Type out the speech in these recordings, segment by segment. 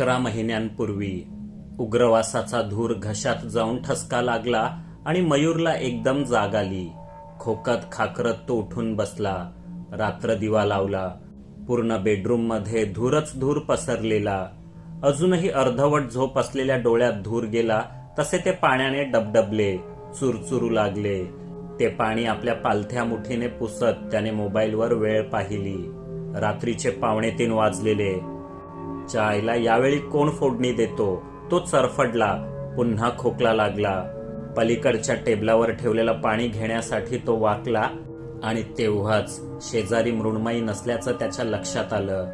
अकरा महिन्यांपूर्वी उग्रवासाचा धूर घशात जाऊन ठसका लागला आणि मयूरला एकदम जाग आली. खोकत खाकरत तो उठून बसला. रात्र दिवा लावला. पूर्ण बेडरूममध्ये धूरच धूर पसरलेला. अजूनही अर्धवट झोप असलेल्या डोळ्यात धूर गेला तसे ते पाण्याने डबडबले चुरचुरू लागले. ते पाणी आपल्या पालथ्या मुठीने पुसत त्याने मोबाईलवर वेळ पाहिली. रात्रीचे पावणे तीन वाजलेले. चायला यावेळी कोण फोडणी देतो? तो चरफडला पुन्हा खोकला लागला. पलीकडच्या टेबलावर ठेवलेलं पाणी घेण्यासाठी तो वाकला आणि तेव्हाच शेजारी मृण्मयी नसल्याचं त्याच्या लक्षात आलं.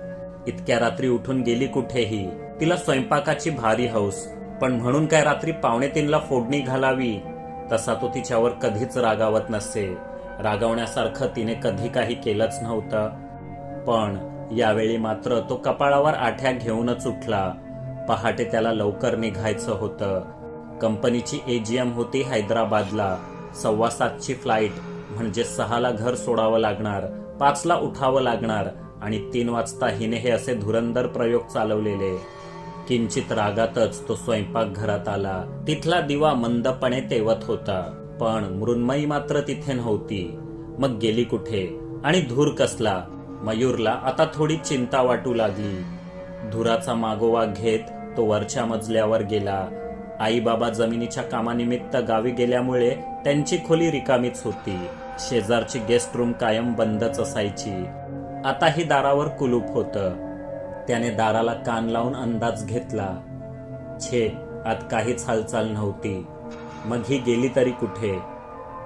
इतक्या रात्री उठून गेली कुठेही? तिला स्वयंपाकाची भारी हौस. पण म्हणून काय रात्री पावणे तीनला फोडणी घालावी? तसा तो तिच्यावर कधीच रागावत नसे. रागावण्यासारखं तिने कधी काही केलंच नव्हतं. पण यावेळी मात्र तो कपाळावर आठ्या घेऊनच उठला. पहाटे त्याला लवकर निघायचं होतं. कंपनीची एजीएम होती हैदराबादला. सव्वा सातची फ्लाईट म्हणजे सहाला घर सोडावं लागणार पाचला उठावं लागणार आणि तीन वाजता हिने हे असे धुरंदर प्रयोग चालवलेले. किंचित रागातच तो स्वयंपाक घरात आला. तिथला दिवा मंदपणे तेवत होता. पण मृण्मयी मात्र तिथे नव्हती. मग गेली कुठे? आणि धूर कसला? मयूरला आता थोडी चिंता वाटू लागली. धुराचा मागोवा घेत तो वरच्या मजल्यावर गेला. आई बाबा जमिनीच्या कामानिमित्त गावी गेल्यामुळे त्यांची खोली रिकामीच होती. शेजारची गेस्ट रूम कायम बंदच असायची. आता ही दारावर कुलूप होतं. त्याने दाराला कान लावून अंदाज घेतला. छे आत काहीच हालचाल नव्हती. मग ही गेली तरी कुठे?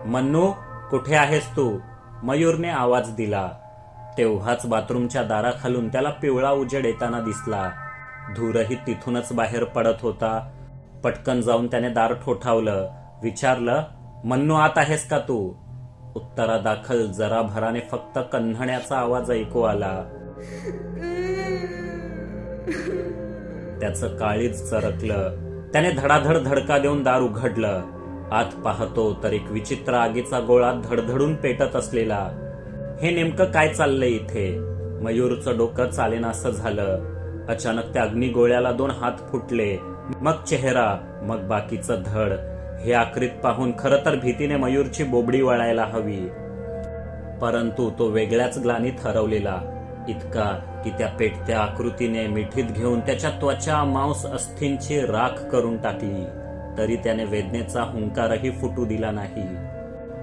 मन्नू कुठे आहेस तू? मयूरने आवाज दिला. तेव्हाच बाथरूमच्या दाराखालून त्याला पिवळा उजेड येताना दिसला. धूरही तिथूनच बाहेर पडत होता. पटकन जाऊन त्याने दार ठोठावलं. विचारलं मन्नू आत आहेस का तू? उत्तरादाखल जरा भराने फक्त कन्हण्याचा आवाज ऐकू आला. त्याचं काळीच चरकलं. त्याने धडाधड धडका देऊन दार उघडलं. आत पाहतो तर एक विचित्र आगीचा गोळा धडधडून पेटत असलेला. हे नेमकं काय चाललंय इथे? मयूरचं डोकं चालेनासं झालं. अचानक त्या अग्निगोळ्याला दोन हात फुटले. मग चेहरा मग बाकीचं धड. हे आकृत पाहून खरं तर भीतीने मयूरची बोबडी वळायला हवी. परंतु तो वेगळ्याच ग्लानीत हरवलेला. इतका की त्या पेटत्या आकृतीने मिठीत घेऊन त्याच्या त्वचा मांस अस्थींची राख करून टाकली. तरी त्याने वेदनेचा हुंकारही फुटू दिला नाही.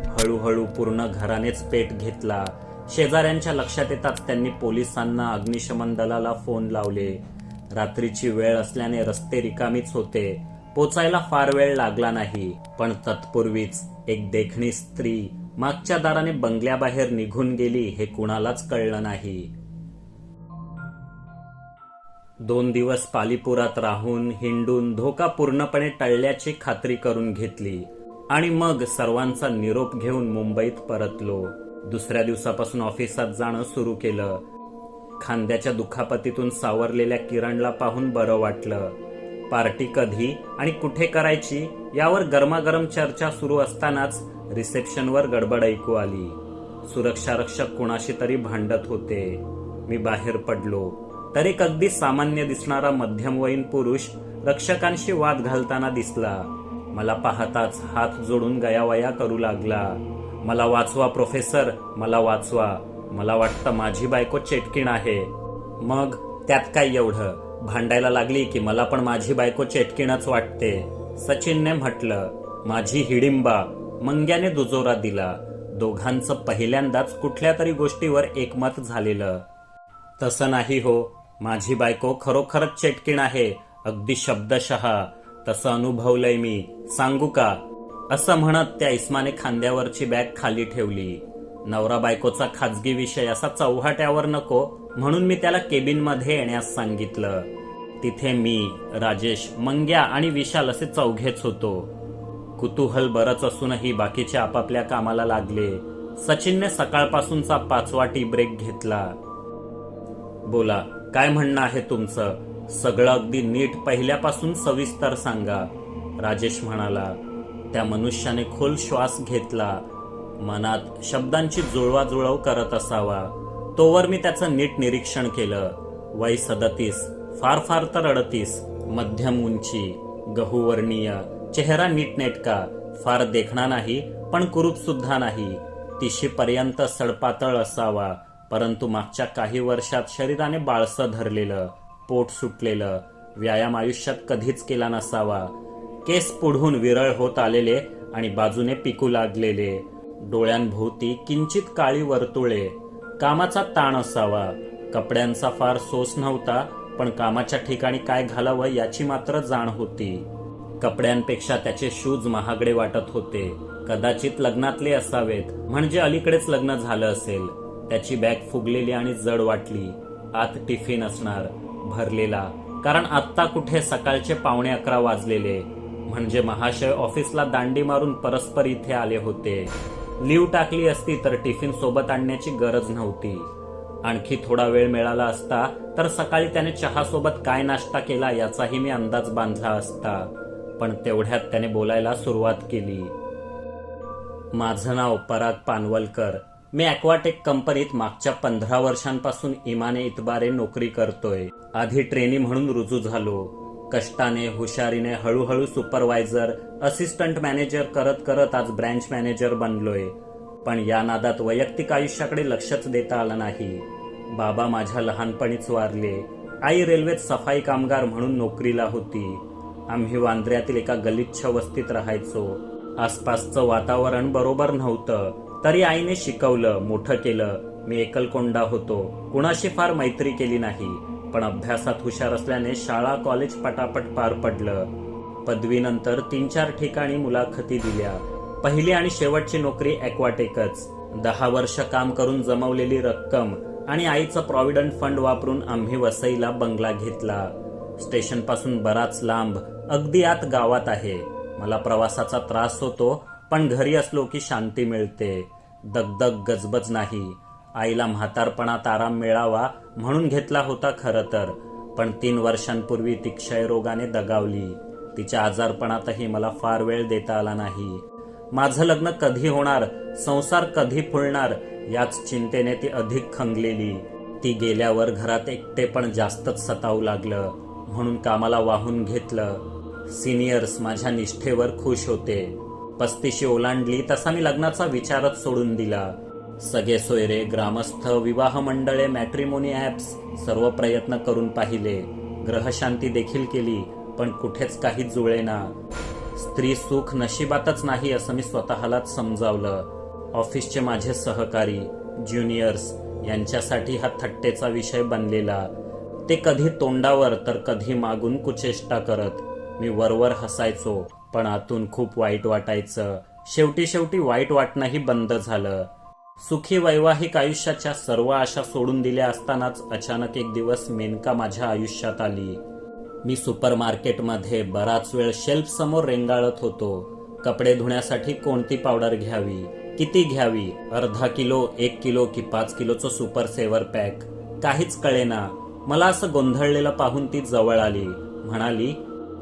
हळूहळू पूर्ण घरानेच पेट घेतला. शेजाऱ्यांच्या लक्षात येताच त्यांनी पोलिसांना अग्निशमन दलाला फोन लावले. रात्रीची वेळ असल्याने रस्ते रिकामीच होते. पोचायला फार वेळ लागला नाही पण तत्पूर्वीच एक देखणी स्त्री मागच्या दाराने बंगल्याबाहेर निघून गेली हे कुणालाच कळलं नाही. दोन दिवस पालीपुरात राहून हिंडून धोका पूर्णपणे टळल्याची खात्री करून घेतली आणि मग सर्वांचा निरोप घेऊन मुंबईत परतलो. दुसऱ्या दिवसापासून ऑफिसात जाणं सुरू केलं. खांद्याच्या दुखापतीतून सावरलेल्या किरणला पाहून बरं वाटलं. पार्टी कधी आणि कुठे करायची यावर गरमागरम चर्चा सुरू असतानाच रिसेप्शनवर गडबड ऐकू आली. सुरक्षारक्षक कुणाशी तरी भांडत होते. मी बाहेर पडलो. तरी अगदी सामान्य दिसणारा मध्यमवयीन पुरुष रक्षकांशी वाद घालताना दिसला. मला पाहताच हात जोडून गयावया करू लागला. मला वाचवा प्रोफेसर मला वाचवा. मला वाटतं माझी बायको चेटकीण आहे. मग त्यात काय एवढं? भांडायला लागली की मला पण माझी बायको चेटकीणच वाटते. सचिनने म्हटलं माझी हिडिंबा. मंग्याने दुजोरा दिला. दोघांचं पहिल्यांदाच कुठल्या तरी गोष्टीवर एकमत झालेलं. तसं नाही हो. माझी बायको खरोखरच चेटकीण आहे. अगदी शब्दशः. तसं अनुभवलंय मी. सांगू का? असं म्हणत त्या इस्माने खांद्यावरची बॅग खाली ठेवली. नवरा बायकोचा खाजगी विषय असा चौहाट्यावर नको म्हणून मी त्याला केबिनमध्ये येण्यास सांगितलं. तिथे मी राजेश मंग्या आणि विशाल असे चौघेच होतो. कुतूहल बरंच असूनही बाकीचे आपापल्या कामाला लागले. सचिनने सकाळपासूनचा पाचवा टी ब्रेक घेतला. बोला काय म्हणणं आहे तुमचं? सगळं अगदी नीट पहिल्यापासून सविस्तर सांगा. राजेश म्हणाला त्या मनुष्याने खोल श्वास घेतला. मनात शब्दांची जुळवाजुळव करत असावा. तोवर मी त्याचं नीट निरीक्षण केलं. वय सदतीस फार फार तर अडतीस मध्यम उंची गहूवर्णीय चेहरा नीटनेटका फार देखणा नाही पण कुरूप सुद्धा नाही. तिशी पर्यंत सडपातळ असावा परंतु मागच्या काही वर्षात शरीराने बाळसं धरलेलं पोट सुटलेलं व्यायाम आयुष्यात कधीच केला नसावा केस पुढून विरळ होत आलेले आणि बाजूने पिकू लागलेले. डोळ्यांभोवती किंचित काळी वर्तुळे. कामाचा ताण असावा. कपड्यांचा फार सोस नव्हता पण कामाच्या ठिकाणी काय घालावं याची मात्र जाण होती. कपड्यांपेक्षा त्याचे शूज महागडे वाटत होते. कदाचित लग्नातले असावेत म्हणजे अलीकडेच लग्न झालं असेल. त्याची बॅग फुगलेली आणि जड वाटली. आत टिफिन असणार भरलेला. कारण आत्ता कुठे सकाळचे पावणे अकरा वाजलेले. म्हणजे महाशय ऑफिसला दांडी मारून परस्पर इथे आले होते. लीव टाकली असती तर टिफिन सोबत आणण्याची गरज नव्हती. आणखी थोडा वेळ मिळाला असता तर सकाळी त्याने चहा सोबत काय नाश्ता केला याचाही मी अंदाज बांधला असता. पण तेवढ्यात त्याने बोलायला सुरुवात केली. माझं नाव पराग पानवलकर. मी अक्वाटेक कंपनीत मागच्या पंधरा वर्षांपासून इमाने इतबारे नोकरी करतोय. आधी ट्रेनी म्हणून रुजू झालो. कष्टाने हुशारीने हळूहळू सुपरवायझर असिस्टंट मॅनेजर करत करत आज ब्रँच मॅनेजर बनलोय. पण या नादात वैयक्तिक आयुष्याकडे लक्षच देता आलं नाही. बाबा माझ्या लहानपणीच वारले. आई रेल्वेत सफाई कामगार म्हणून नोकरीला होती. आम्ही वांद्र्यातील एका गलिच्छ वस्तीत राहायचो. आसपासचं वातावरण बरोबर नव्हतं. तरी आईने शिकवलं मोठं केलं. मी एकलकोंडा होतो. कुणाशी फार मैत्री केली नाही. पण अभ्यासात हुशार असल्याने शाळा कॉलेज पटापट पार पडलं. पदवीनंतर तीन चार ठिकाणी मुलाखती दिल्या. पहिली आणि शेवटची नोकरी ॲक्वाटेकच. दहा वर्ष काम करून जमवलेली रक्कम आणि आईचं प्रॉव्हिडंट फंड वापरून आम्ही वसईला बंगला घेतला. स्टेशनपासून बराच लांब अगदी आत गावात आहे. मला प्रवासाचा त्रास होतो पण घरी असलो की शांती मिळते. दगदग गजबज नाही. आईला म्हातारपणात आराम मिळावा म्हणून घेतला होता खरं तर. पण तीन वर्षांपूर्वी ती क्षयरोगाने दगावली. तिच्या आजारपणातही मला फार वेळ देता आला नाही. माझं लग्न कधी होणार संसार कधी फुलणार याच चिंतेने ती अधिक खंगलेली. ती गेल्यावर घरात एकटेपण जास्तच सतावू लागलं म्हणून कामाला वाहून घेतलं. सिनियर्स माझ्या निष्ठेवर खुश होते. पस्तीशी ओलांडली तसा मी लग्नाचा विचारच सोडून दिला. सगळे सोयरे ग्रामस्थ विवाह मंडळे मॅट्रिमोनी ॲप्स सर्व प्रयत्न करून पाहिले. ग्रहशांती देखील केली पण कुठेच काही जुळेना स्त्री सुख नशिबातच नाही असं मी स्वतःलाच समजावलं. ऑफिसचे माझे सहकारी ज्युनियर्स यांच्यासाठी हा थट्टेचा विषय बनलेला. ते कधी तोंडावर तर कधी मागून कुचेष्टा करत. मी वरवर हसायचो पण आतून खूप वाईट वाटायचं. शेवटी शेवटी वाईट वाटणंही बंद झालं. सुखी वैवाहिक आयुष्याच्या सर्व आशा सोडून दिल्या असतानाच अचानक एक दिवस मेनका माझ्या आयुष्यात आली. मी सुपरमार्केटमध्ये बराच वेळ शेल्फ समोर रेंगाळत होतो. कपडे धुण्यासाठी कोणती पावडर घ्यावी? किती घ्यावी? अर्धा किलो एक किलो की पाच किलोचं सुपर सेवर पॅक? काहीच कळेना. मला असं गोंधळलेलं पाहून ती जवळ आली. म्हणाली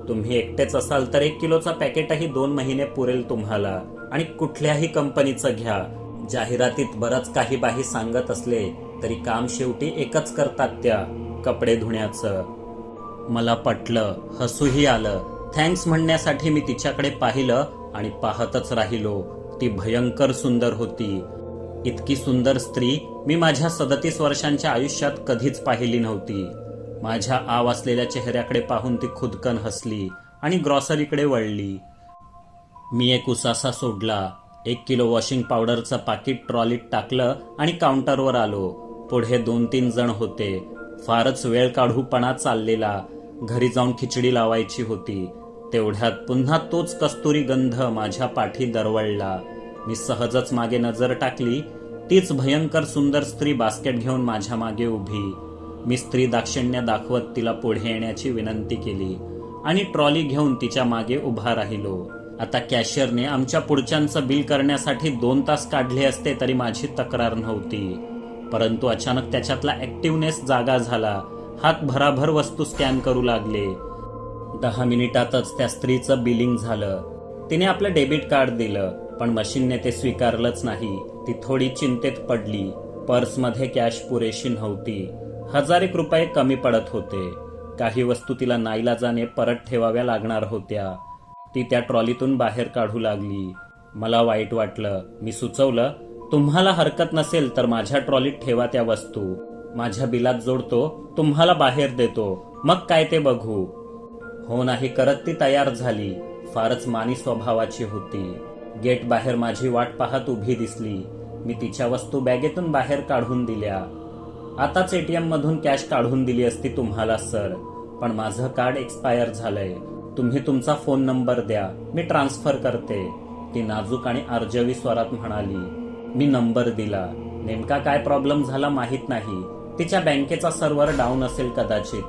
तुम्ही एकटेच असाल तर एक किलोचा पॅकेटही दोन महिने पुरेल तुम्हाला. आणि कुठल्याही कंपनीचं घ्या. जाहिरातीत बरंच काही बाही सांगत असले तरी काम शेवटी एकच करतात त्या कपडे धुण्याचं. मला पटलं हसूही आलं. थँक्स म्हणण्यासाठी मी तिच्याकडे पाहिलं आणि पाहतच राहिलो. ती भयंकर सुंदर होती. इतकी सुंदर स्त्री मी माझ्या सदतीस वर्षांच्या आयुष्यात कधीच पाहिली नव्हती. माझ्या आव असलेल्या चेहऱ्याकडे पाहून ती खुदकन हसली आणि ग्रॉसरीकडे वळली. मी एक उसासा सोडला. एक किलो वॉशिंग पावडरचं पाकिट ट्रॉलीत टाकलं आणि काउंटरवर आलो. पुढे दोन तीन जण होते. फारच वेळ काढूपणा चाललेला. घरी जाऊन खिचडी लावायची होती. तेवढ्यात पुन्हा तोच कस्तुरी गंध माझ्या पाठी दरवळला. मी सहजच मागे नजर टाकली. तीच भयंकर सुंदर स्त्री बास्केट घेऊन माझ्या मागे उभी. मी स्त्री दाक्षिण्य दाखवत तिला पुढे येण्याची विनंती केली आणि ट्रॉली घेऊन तिच्यामागे उभा राहिलो. आता कॅशियरने आमच्या पुढच्यांचं बिल करण्यासाठी दोन तास काढले असते तरी माझी तक्रार नव्हती. परंतु अचानक त्याच्यातला ॲक्टिव्हनेस जागा झाला. हात भराभर वस्तू स्कॅन करू लागले. दहा मिनिटातच त्या स्त्रीचं बिलिंग झालं. तिने आपलं डेबिट कार्ड दिलं पण मशीनने ते स्वीकारलंच नाही. ती थोडी चिंतेत पडली. पर्समध्ये कॅश पुरेशी नव्हती. हजार एक रुपये कमी पडत होते. काही वस्तू तिला नाईलाजाने परत ठेवाव्या लागणार होत्या. ती त्या ट्रॉलीतून बाहेर काढू लागली. मला वाईट वाटलं. मी सुचवलं तुम्हाला हरकत नसेल तर माझ्या ट्रॉलीत ठेवा त्या वस्तू. माझ्या बिलात जोडतो तुम्हाला बाहेर देतो. मग काय ते बघू. हो नाही करत ती तयार झाली. फारच मानी स्वभावाची होती. गेट बाहेर माझी वाट पाहत उभी दिसली. मी तिच्या वस्तू बॅगेतून बाहेर काढून दिल्या. आताच एटीएम मधून कॅश काढून दिली असती तुम्हाला सर. पण माझं कार्ड एक्सपायर झालंय. तुम्ही तुमचा फोन नंबर द्या. मी ट्रान्सफर करते. ती नाजूक आणि अर्जवी स्वरात म्हणाली मी नंबर दिला. नेमका काय प्रॉब्लेम झाला माहीत नाही. तिच्या बँकेचा सर्व्हर डाऊन असेल कदाचित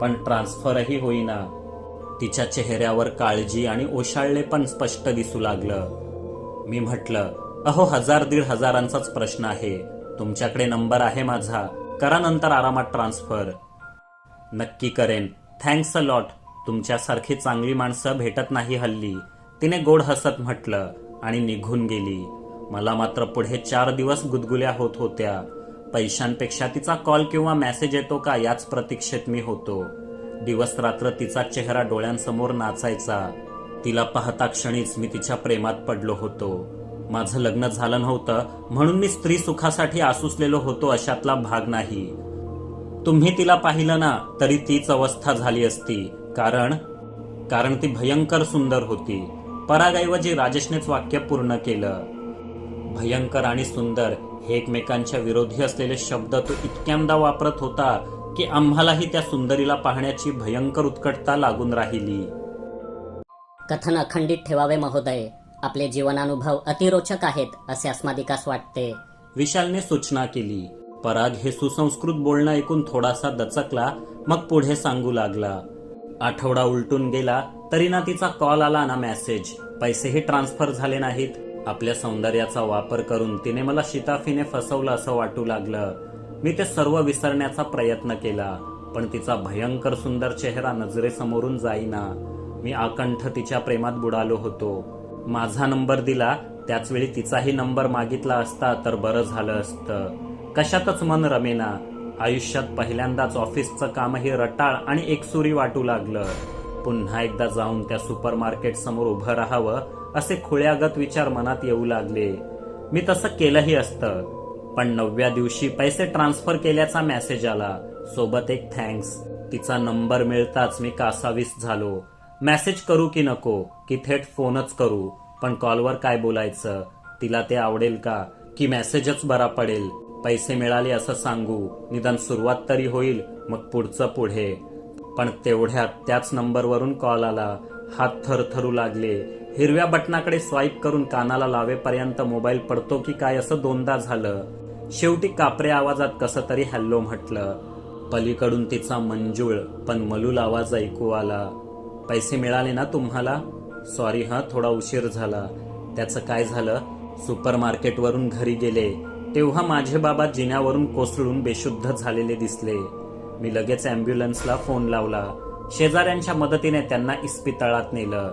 पण ट्रान्सफरही होईना. तिच्या चेहऱ्यावर काळजी आणि ओशाळले पण स्पष्ट दिसू लागलं. मी म्हटलं अहो हजार दीड हजारांचाच प्रश्न आहे. तुमच्याकडे नंबर आहे माझा. करा नंतर आरामात ट्रान्सफर नक्की करेन. थँक्स अ लॉट तुमच्यासारखी चांगली माणसं भेटत नाही हल्ली. तिने गोड हसत म्हटलं आणि निघून गेली. मला मात्र पुढे चार दिवस गुदगुल्या होत होत्या. पैशांपेक्षा तिचा कॉल किंवा मेसेज येतो का याच प्रतीक्षेत मी होतो. दिवस रात्र तिचा चेहरा डोळ्यांसमोर नाचायचा. तिला पाहता क्षणीच मी तिच्या प्रेमात पडलो होतो. माझं लग्न झालं नव्हतं म्हणून मी स्त्री सुखासाठी आसुसलेलो होतो अशातला भाग नाही. तुम्ही तिला पाहिलं ना तरी तीच अवस्था झाली असती. कारण कारण ती भयंकर सुंदर होती. परागऐवजी राजेशनेच वाक्य पूर्ण केलं. भयंकर आणि सुंदर हे एकमेकांच्या विरोधी असलेले शब्द तो इतक्यांदा वापरत होता की आम्हालाही त्या सुंदरीला पाहण्याची भयंकर उत्कटता लागून राहिली. कथन अखंडित ठेवावे महोदय. आपले जीवनानुभव अतिरोचक आहेत असे अस्मादिकास वाटते. विशालने सूचना केली. पराग हे सुसंस्कृत बोलणं ऐकून थोडासा दचकला मग पुढे सांगू लागला. आठवडा उलटून गेला तरी ना तिचा कॉल आला ना मेसेज. पैसेही ट्रान्सफर झाले नाहीत. आपल्या सौंदर्याचा वापर करून तिने मला शिताफीने फसवलं असं वाटू लागलं. मी ते सर्व विसरण्याचा प्रयत्न केला पण तिचा भयंकर सुंदर चेहरा नजरेसमोरून जाईना. मी आकंठ तिच्या प्रेमात बुडालो होतो. माझा नंबर दिला त्याचवेळी तिचाही नंबर मागितला असता तर बरं झालं असतं. कशातच मन रमेना. आयुष्यात पहिल्यांदाच ऑफिसचं कामही रटाळ आणि एकसुरी वाटू लागलं. पुन्हा एकदा जाऊन त्या सुपर मार्केट समोर उभं राहावं असे खुळ्यागत विचार मनात येऊ लागले. मी तसं केलंही असतं. पण नवव्या दिवशी पैसे ट्रान्सफर केल्याचा मेसेज आला. सोबत एक थँक्स. तिचा नंबर मिळताच मी कासावीस झालो. मेसेज करू की नको की थेट फोनच करू. पण कॉलवर काय बोलायचं? तिला ते आवडेल का? की मेसेजच बरा पडेल? पैसे मिळाले असं सांगू. निदान सुरुवात तरी होईल मग पुढचं पुढे. पण तेवढ्यात त्याच नंबरवरून कॉल आला. हात थरथरू लागले. हिरव्या बटनाकडे स्वाईप करून कानाला लावेपर्यंत मोबाईल पडतो की काय असं दोनदा झालं. शेवटी कापरे आवाजात कसं तरी हॅल्लो म्हटलं. पलीकडून तिचा मंजूळ पण मलूल आवाज ऐकू आला. पैसे मिळाले ना तुम्हाला? सॉरी हा थोडा उशीर झाला. त्याचं काय झालं? सुपर मार्केटवरून घरी गेले. तेव्हा माझे बाबा जिन्यावरून कोसळून बेशुद्ध झालेले दिसले. मी लगेच ॲम्ब्युलन्सला फोन लावला. शेजाऱ्यांच्या मदतीने त्यांना इस्पितळात नेलं.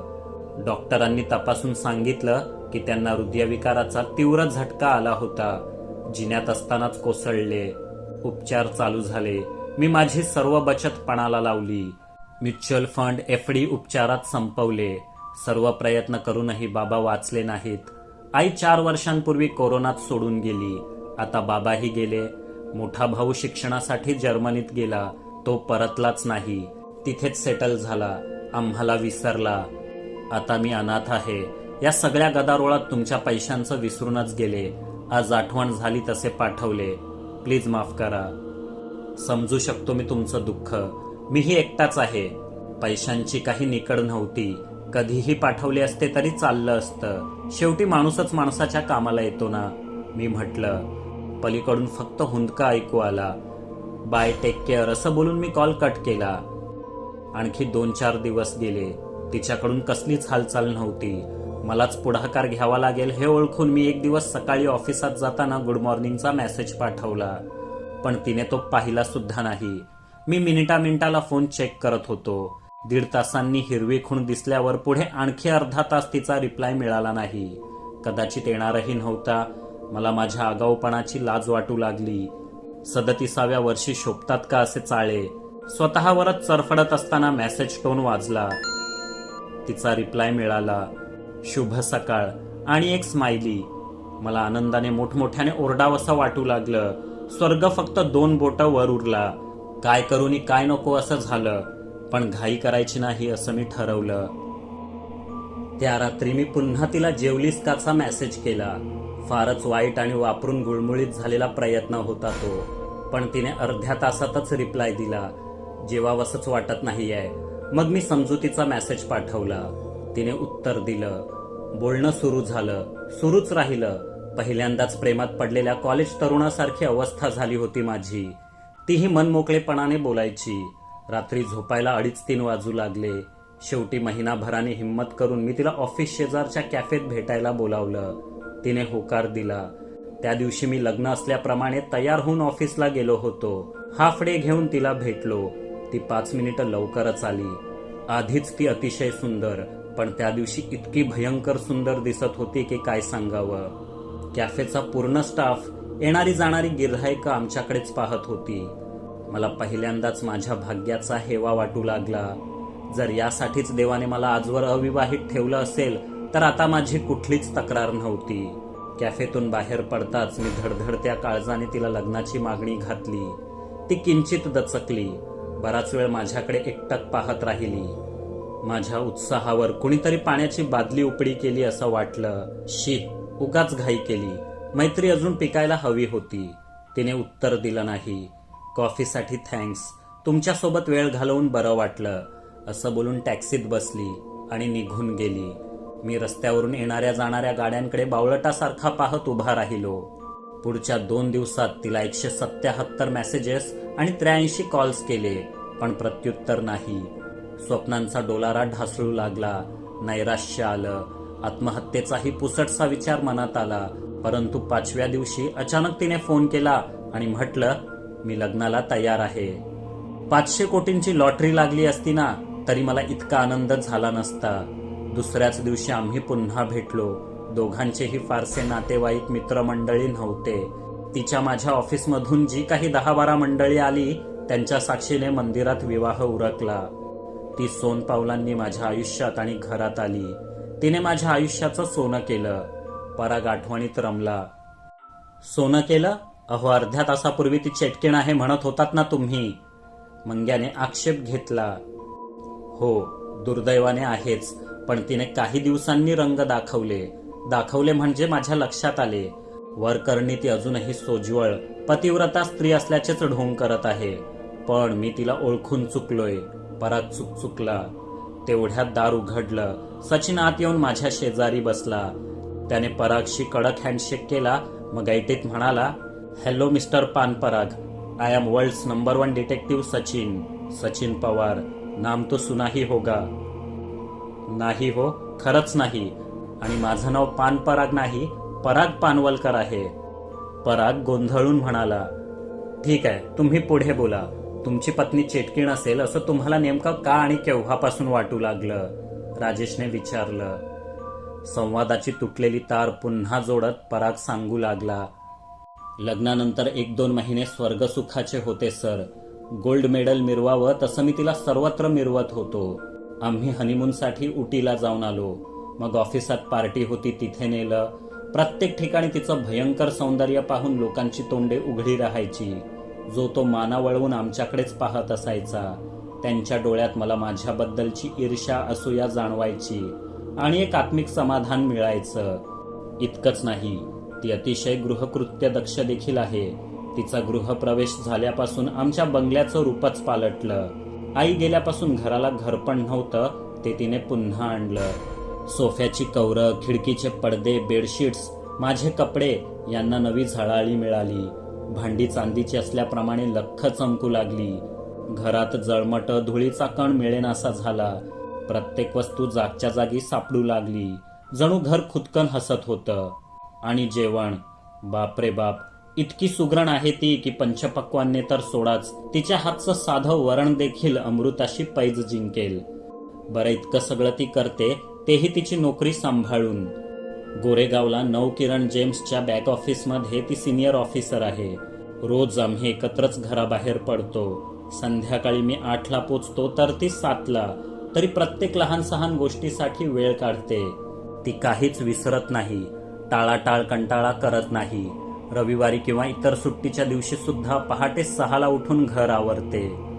डॉक्टरांनी तपासून सांगितलं की त्यांना हृदयविकाराचा तीव्र झटका आला होता. जिन्यात असतानाच कोसळले. उपचार चालू झाले. मी माझी सर्व बचत पणाला लावली. म्युच्युअल फंड एफ डी उपचारात संपवले. सर्व प्रयत्न करूनही बाबा वाचले नाहीत. आई चार वर्षांपूर्वी कोरोनात सोडून गेली. आता बाबाही गेले. मोठा भाऊ शिक्षणासाठी जर्मनीत गेला. तो परतलाच नाही. तिथेच सेटल झाला. आम्हाला विसरला. आता मी अनाथ आहे. या सगळ्या गदारोळात तुमच्या पैशांचं विसरूनच गेले. आज आठवण झाली तसे पाठवले. प्लीज माफ करा. समजू शकतो मी तुमचं दुःख. मीही एकटाच आहे. पैशांची काही निकड नव्हती. कधीही पाठवले असते तरी चाललं असतं. शेवटी माणूसच माणसाच्या कामाला येतो ना? मी म्हटलं पलीकडून फक्त हुंदका ऐकू आला. बाय टेक केअर असं बोलून मी कॉल कट केला. आणखी दोन चार दिवस गेले. तिच्याकडून कसलीच हालचाल नव्हती. मलाच पुढाकार घ्यावा लागेल हे ओळखून मी एक दिवस सकाळी ऑफिसात जाताना गुड मॉर्निंगचा मेसेज पाठवला. पण तिने तो पाहिला सुद्धा नाही. मी मिनिटा मिनिटाला फोन चेक करत होतो. दीड तासांनी हिरवी खूण दिसल्यावर पुढे आणखी अर्धा तास तिचा रिप्लाय मिळाला नाही. कदाचित येणारही नव्हता. मला माझ्या आगाऊपणाची लाज वाटू लागली. सदतीसाव्या वर्षी शोभतात का असे चाळे? स्वतःवरच चरफडत असताना मेसेज टोन वाजला? तिचा रिप्लाय मिळाला. शुभ सकाळ. आणि एक स्माइली मला आनंदाने मोठमोठ्याने ओरडावसा वाटू लागलं. स्वर्ग फक्त दोन बोट वर उरला. काय करूनी काय नको असं झालं. पण घाई करायची नाही असं मी ठरवलं. त्या रात्री मी पुन्हा तिला जेवलीस काचा मेसेज केला. फारच वाईट आणि वापरून गुळमुळीत झालेला प्रयत्न होता तो पण तिने अर्ध्या तासातच रिप्लाय दिला. जेवावसंच वाटत नाही आहे मग मी समजुतीचा मेसेज पाठवला. तिने उत्तर दिलं. बोलणं सुरू झालं. सुरूच राहिलं. पहिल्यांदाच प्रेमात पडलेल्या कॉलेज तरुणासारखी अवस्था झाली होती माझी. तीही मनमोकळेपणाने बोलायची. रात्री झोपायला अडीच तीन वाजू लागले. शेवटी महिनाभराने हिंमत करून मी तिला ऑफिस शेजारच्या कॅफेत भेटायला बोलावलं. तिने होकार दिला. त्या दिवशी मी लग्न असल्याप्रमाणे तयार होऊन ऑफिसला गेलो होतो. हाफ डे घेऊन तिला भेटलो. ती पाच मिनिटं लवकरच आली. आधीच ती अतिशय सुंदर पण त्या दिवशी इतकी भयंकर सुंदर दिसत होती की काय सांगावं. कॅफेचा पूर्ण स्टाफ येणारी जाणारी गिऱ्हाईकं आमच्याकडेच पाहत होती. मला पहिल्यांदाच माझ्या भाग्याचा हेवा वाटू लागला. जर यासाठीच देवाने मला आजवर अविवाहित ठेवलं असेल तर आता माझी कुठलीच तक्रार नव्हती. कॅफेतून बाहेर पडताच मी धडधडत्या काळजाने तिला लग्नाची मागणी घातली. ती किंचित दचकली. बराच वेळ माझ्याकडे एकटक पाहत राहिली. माझ्या उत्साहावर कुणीतरी पाण्याची बादली उपडी केली असं वाटलं. शीत उगाच घाई केली. मैत्री अजून पिकायला हवी होती. तिने उत्तर दिलं नाही. कॉफीसाठी थँक्स. तुमच्यासोबत वेळ घालवून बरं वाटलं. असं बोलून टॅक्सीत बसली आणि निघून गेली. मी रस्त्यावरून येणाऱ्या जाणाऱ्या गाड्यांकडे बावळटासारखा पाहत उभा राहिलो. पुढच्या दोन दिवसात तिला एकशे सत्याहत्तर मेसेजेस आणि त्र्याऐंशी कॉल्स केले पण प्रत्युत्तर नाही. स्वप्नांचा डोलारा ढासळू लागला. नैराश्य आलं. आत्महत्येचाही पुसटसा विचार मनात आला. परंतु पाचव्या दिवशी अचानक तिने फोन केला आणि म्हटलं मी लग्नाला तयार आहे. पाचशे कोटींची लॉटरी लागली असती ना तरी मला इतका आनंद झाला नसता. दुसऱ्याच दिवशी आम्ही पुन्हा भेटलो. दोघांचेही फारसे नातेवाईक मित्रमंडळी नव्हते. तिच्या माझ्या ऑफिसमधून जी काही दहा बारा मंडळी आली त्यांच्या साक्षीने मंदिरात विवाह उरकला. ती सोन पावलांनी माझ्या आयुष्यात आणि घरात आली. तिने माझ्या आयुष्याचं सोनं केलं. पराग आठवणीत रमला. सोनं केलं? अहो अर्ध्या तासापूर्वी ती चेटकीण आहे म्हणत होतात ना तुम्ही. मंग्याने आक्षेप घेतला. हो दुर्दैवाने आहेच पण तिने काही दिवसांनी रंग दाखवले. दाखवले म्हणजे माझ्या लक्षात आले. वरकरणी ती अजूनही सोज्वळ पतिव्रता स्त्री असल्याचेच ढोंग करत आहे. पण मी तिला ओळखून चुकलोय पराग चुक चुकला. तेवढ्यात दार उघडलं सचिन आत येऊन माझ्या शेजारी बसला. त्याने परागशी कडक हँडशेक केला मग ऐटीत म्हणाला hello mister Pan Parag I am world's number one detective Sachin Sachin Pawar नाम तो सुनाही होगा. नाही हो खरंच नाही. आणि माझं नाव पान पराग नाही पराग पानवलकर आहे. पराग गोंधळून म्हणाला ठीक आहे तुम्ही पुढे बोला. तुमची पत्नी चेटकीण असेल असं तुम्हाला नेमकं का आणि केव्हापासून वाटू लागलं? राजेशने विचारलं. संवादाची तुटलेली तार पुन्हा जोडत पराग सांगू लागला लग्नानंतर एक दोन महिने स्वर्गसुखाचे होते सर. गोल्ड मेडल मिरवावं तसं मी तिला सर्वत्र मिरवत होतो. आम्ही हनीमूनसाठी उटीला जाऊन आलो. मग ऑफिसात पार्टी होती तिथे नेलं. प्रत्येक ठिकाणी तिचं भयंकर सौंदर्य पाहून लोकांची तोंडे उघडी राहायची. जो तो माना वळवून आमच्याकडेच पाहत असायचा. त्यांच्या डोळ्यात मला माझ्याबद्दलची ईर्ष्या असूया जाणवायची. आणि एक आत्मिक समाधान मिळायचं. इतकंच नाही. ती अतिशय गृहकृत्य दक्ष देखील आहे. तिचा गृहप्रवेश झाल्यापासून आमच्या बंगल्याचं रूपच पालटलं. आई गेल्यापासून घराला घरपण नव्हतं ते तिने पुन्हा आणलं. सोफ्याची कवरं खिडकीचे पडदे बेडशीट्स माझे कपडे यांना नवी झळाळी मिळाली. भांडी चांदीची असल्याप्रमाणे लख्ख चमकू लागली. घरात जळमट धुळीचा कण मिळेनासा झाला. प्रत्येक वस्तू जागच्या जागी सापडू लागली. जणू घर खुदकन हसत होतं. आणि जेवण. बापरे बाप इतकी सुगरण आहे ती की पंचपक्वान्ने तर सोडाच. तिच्या हातचं साधं वरण देखील अमृताशी पैज जिंकेल. बरं इतकं सगळं ती करते तेही तिची नोकरी सांभाळून. गोरेगावला नऊ किरण जेम्सच्या बॅक ऑफिसमध्ये ती सिनियर ऑफिसर आहे. रोज आम्ही एकत्रच घराबाहेर पडतो. संध्याकाळी मी आठला पोचतो तर ती सातला. तरी प्रत्येक लहान सहान गोष्टीसाठी वेळ काढते. ती काहीच विसरत नाही. टाळाटाळ कंटाळा करत नाही. रविवारी किंवा इतर सुट्टीच्या दिवशी सुद्धा पहाटे सहाला उठून घर आवरते.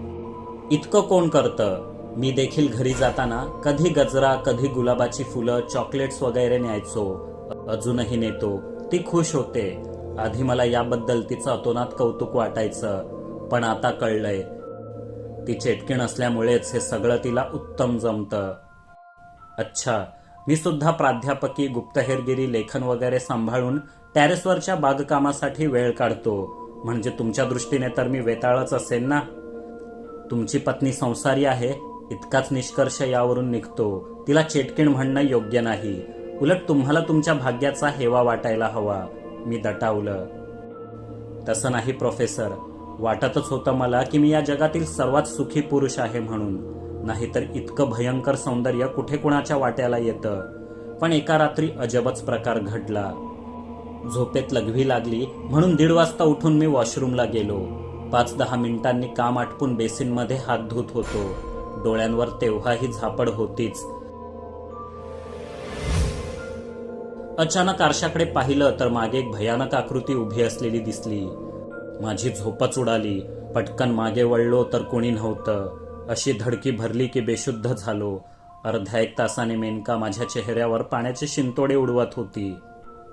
इतकं कोण करतं? मी देखील घरी जाताना कधी गजरा कधी गुलाबाची फुलं चॉकलेट्स वगैरे न्यायचो. अजूनही नेतो. ती खुश होते. आधी मला याबद्दल तिचं अतोनात कौतुक वाटायचं. पण आता कळलंय. ती चेटकीण असल्यामुळेच हे सगळं तिला उत्तम जमतं. अच्छा मी सुद्धा प्राध्यापकी गुप्तहेरगिरी लेखन वगैरे सांभाळून टॅरेसवरच्या बागकामासाठी वेळ काढतो. म्हणजे तुमच्या दृष्टीने तर मी वेताळच असेल ना? तुमची पत्नी संसारी आहे इतकाच निष्कर्ष यावरून निघतो. तिला चेटकीण म्हणणं योग्य नाही. उलट तुम्हाला तुमच्या भाग्याचा हेवा वाटायला हवा. मी दटावलं. तसं नाही प्रोफेसर वाटतच होतं मला की मी या जगातील सर्वात सुखी पुरुष आहे म्हणून. नाहीतर इतकं भयंकर सौंदर्य कुठे कुणाच्या वाट्याला येतं? पण एका रात्री अजबच प्रकार घडला. झोपेत लघवी लागली म्हणून दीड वाजता उठून मी वॉशरूमला गेलो. पाच दहा मिनिटांनी काम आटपून बेसिनमध्ये हात धुत होतो. डोळ्यांवर तेव्हाही झापड होतीच. अचानक आरशाकडे पाहिलं तर मागे एक भयानक आकृती उभी असलेली दिसली. माझी झोपच उडाली. पटकन मागे वळलो तर कोणी नव्हतं. अशी धडकी भरली की बेशुद्ध झालो. अर्ध्या एक तासाने मेनका माझ्या चेहऱ्यावर पाण्याचे शिंतोडे उडवत होती.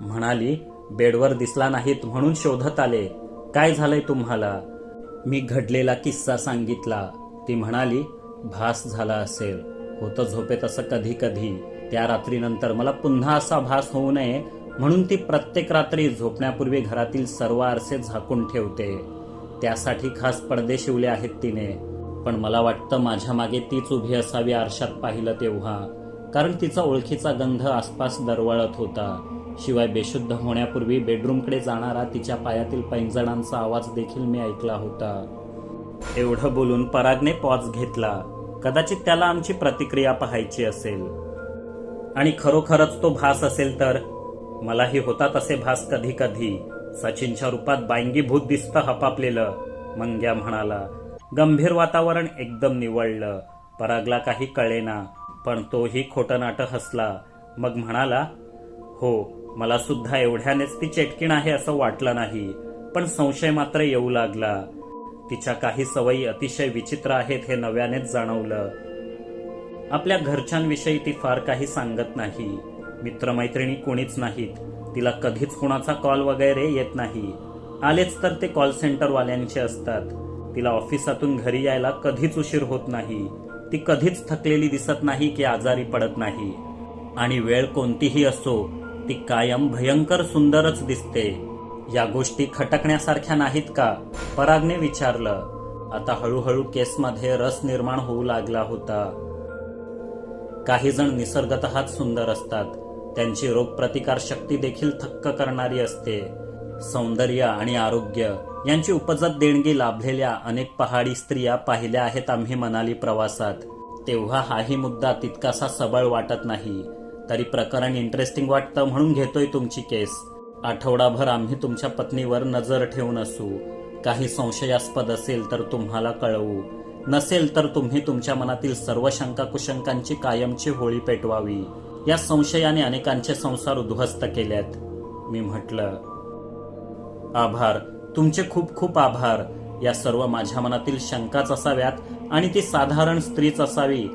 म्हणाली बेडवर दिसला नाहीत म्हणून शोधत आले. काय झालंय तुम्हाला? मी घडलेला किस्सा सांगितला. ती म्हणाली भास झाला असेल. होतं झोपेत असं कधी कधी त्या रात्रीनंतर मला पुन्हा असा भास होऊ नये म्हणून ती प्रत्येक रात्री झोपण्यापूर्वी घरातील सर्व आरसे झाकून ठेवते. त्यासाठी खास पडदे शिवले आहेत तिने. पण मला वाटतं माझ्या मागे तीच उभी असावी आरशात पाहिलं तेव्हा कारण तिचा ओळखीचा गंध आसपास दरवळत होता. शिवाय बेशुद्ध होण्यापूर्वी बेडरूमकडे जाणारा तिच्या पायातील पैंजणांचा आवाज देखील मी ऐकला होता. एवढं बोलून परागने पॉज घेतला. कदाचित त्याला आमची प्रतिक्रिया पाहायची असेल. आणि खरोखरच तो भास असेल तर? मलाही होता तसे भास कधी कधी. सचिनच्या रूपात बायंगी भूत दिसतं हपापलेलं मंग्या म्हणाला. गंभीर वातावरण एकदम निवळलं. परागला काही कळेना पण तोही खोटं नाटं हसला. मग म्हणाला हो मला सुद्धा एवढ्यानेच ती चेटकीण आहे असं वाटलं नाही पण संशय मात्र येऊ लागला. तिच्या काही सवयी अतिशय विचित्र आहेत हे नव्यानेच जाणवलं. आपल्या घरच्यांविषयी ती फार काही सांगत नाही. मित्रमैत्रिणी कोणीच नाहीत. तिला कधीच कुणाचा कॉल वगैरे येत नाही. आलेच तर ते कॉल सेंटरवाल्यांचे असतात. तिला ऑफिसातून घरी यायला कधीच उशीर होत नाही. ती कधीच थकलेली दिसत नाही की आजारी पडत नाही. आणि वेळ कोणतीही असो ती कायम भयंकर सुंदरच दिसते. या गोष्टी खटकण्यासारख्या नाहीत का? परागने विचारलं. आता हळूहळू केसमध्ये रस निर्माण होऊ लागला होता. काही जण निसर्गतःच सुंदर असतात. त्यांची रोगप्रतिकार शक्ती देखील थक्क करणारी असते. सौंदर्य आणि आरोग्य यांची उपजत देणगी लाभलेल्या अनेक पहाडी स्त्रिया पाहिल्या आहेत आम्ही मनाली प्रवासात. तेव्हा हाही मुद्दा तितकासा सबळ वाटत नाही. तरी प्रकरण इंटरेस्टिंग वाटतं म्हणून घेतोय तुमची केस. आठवडाभर आम्ही तुमच्या पत्नीवर नजर ठेवून असू. काही संशयास्पद असेल तर तुम्हाला कळवू. नसेल तर तुम्ही तुमच्या मनातील सर्व शंका कुशंकांची कायमची होळी पेटवावी. या संशयाने अनेकांचे संसार उद्ध्वस्त केल्यात मी म्हटलं आभार. तुमचे खूप खूप आभार. या सर्व माझ्या मनातील शंकाच असाव्यात आणि ती साधारण स्त्रीच असावी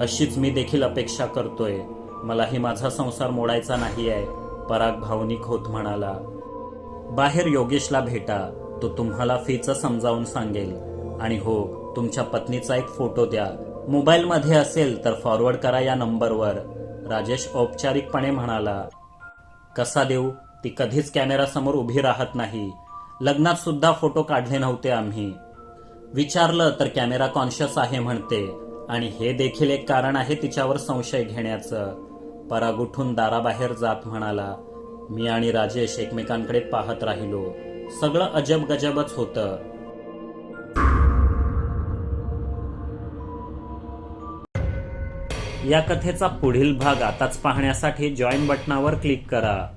अशीच मी देखील अपेक्षा करतोय. मलाही माझा संसार मोडायचा नाही आहे पराग भावनिक होत म्हणाला. बाहेर योगेशला भेटा तो तुम्हाला फीचं समजावून सांगेल. आणि हो तुमच्या पत्नीचा एक फोटो द्या. मोबाईलमध्ये असेल तर फॉरवर्ड करा या नंबरवर. राजेश औपचारिकपणे म्हणाला कसा देऊ? ती कधीच कॅमेरासमोर उभी राहत नाही. लग्नात सुद्धा फोटो काढले नव्हते आम्ही. विचारलं तर कॅमेरा कॉन्शियस आहे म्हणते. आणि हे देखील एक कारण आहे तिच्यावर संशय घेण्याचं. पराग उठून दाराबाहेर जात म्हणाला मी आणि राजेश एकमेकांकडे पाहत राहिलो. सगळं अजब गजबच होतं. या कथेचा पुढील भाग आताच पाहण्यासाठी जॉईन बटनावर क्लिक करा.